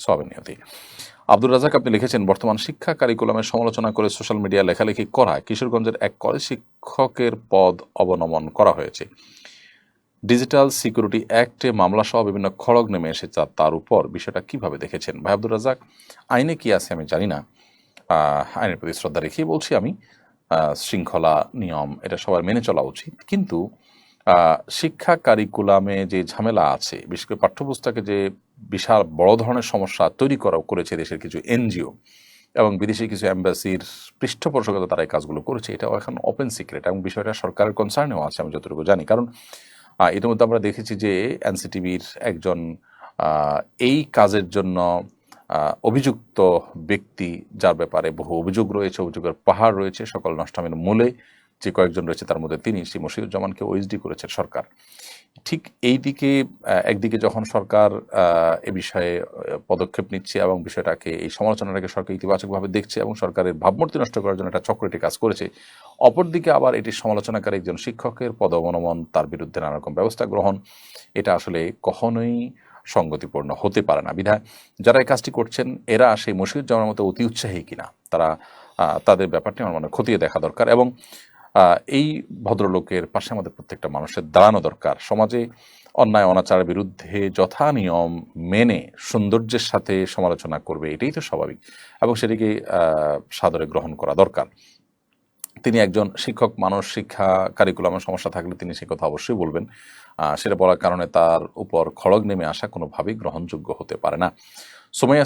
সবের নিয়তি। আব্দুর রাজাক আপনি লিখেছেন, বর্তমান শিক্ষা কারিকুলামের সমালোচনা করে সোশ্যাল মিডিয়া লেখালেখি করায় কিশোরগঞ্জের এক কলেজ শিক্ষকের পদ অবনমন করা হয়েছে। ডিজিটাল সিকিউরিটি অ্যাক্টে মামলা সহ বিভিন্ন খড়গ নেমে এসেছে তার- উপর বিষয়টা কীভাবে দেখেছেন? ভাই আব্দুর রাজাক আইনে কি আছে আমি জানি না। আইনের প্রতি শ্রদ্ধা রেখেই বলছি আমি শৃঙ্খলা নিয়ম, এটা সবার মেনে চলা উচিত। কিন্তু শিক্ষা কারিকুলামে যে ঝামেলা আছে, বিশেষ করে পাঠ্যপুস্তকে যে বিশাল বড় ধরনের সমস্যা তৈরি করা করেছে দেশের কিছু এনজিও এবং বিদেশি কিছু অ্যাম্বাসির পৃষ্ঠপোষকতা তারা এই কাজগুলো করেছে। এটাও এখন ওপেন সিক্রেট এবং বিষয়টা সরকারের কনসার্নেও আছে, আমি যতটুকু জানি। কারণ ইতিমধ্যে আমরা দেখেছি যে এনসিটিভির একজন এই কাজের জন্য অভিযুক্ত ব্যক্তি, যার ব্যাপারে বহু অভিযোগ রয়েছে, অভিযোগের পাহাড় রয়েছে, সকল নষ্টামের মূলে যে কয়েকজন রয়েছে তার মধ্যে তিনি শ্রী মশিউজ্জামানকে ওএসডি করেছে সরকার। ঠিক এই দিকে একদিকে যখন সরকার এ বিষয়ে পদক্ষেপ নিচ্ছে এবং বিষয়টাকে, এই সমালোচনাটাকে সরকার ইতিবাচকভাবে দেখছে এবং সরকারের ভাবমূর্তি নষ্ট করার জন্য একটা চক্রটি কাজ করেছে, অপরদিকে আবার এটি সমালোচনাকারী একজন শিক্ষকের পদ অবনমন তার বিরুদ্ধে নানারকম ব্যবস্থা গ্রহণ। এটা আসলে কখনোই সঙ্গতিপূর্ণ হতে পারে না। বিধায় যারা এই কাজটি করছেন, এরা সেই মশিউজ্জামানের মতো অতি উৎসাহী কিনা, তারা তাদের ব্যাপারটি আমার মনে খতিয়ে দেখা দরকার এবং এই ভদ্রলোকের পাশে আমাদের প্রত্যেকটা মানুষের দাঁড়ানো দরকার। সমাজে অন্যায়, অনাচারের বিরুদ্ধে যথা নিয়ম মেনে সৌন্দর্যের সাথে সমালোচনা করবে, এটাই তো স্বাভাবিক। এবং সেটিকে সাদরে গ্রহণ করা দরকার। তিনি একজন শিক্ষক, মানুষ, শিক্ষা কারিকুলামের সমস্যা থাকলে তিনি সে কথা অবশ্যই বলবেন। সেটা বলার কারণে তার উপর খড়গ নেমে আসা কোনোভাবেই গ্রহণযোগ্য হতে পারে না। সোমাইয়া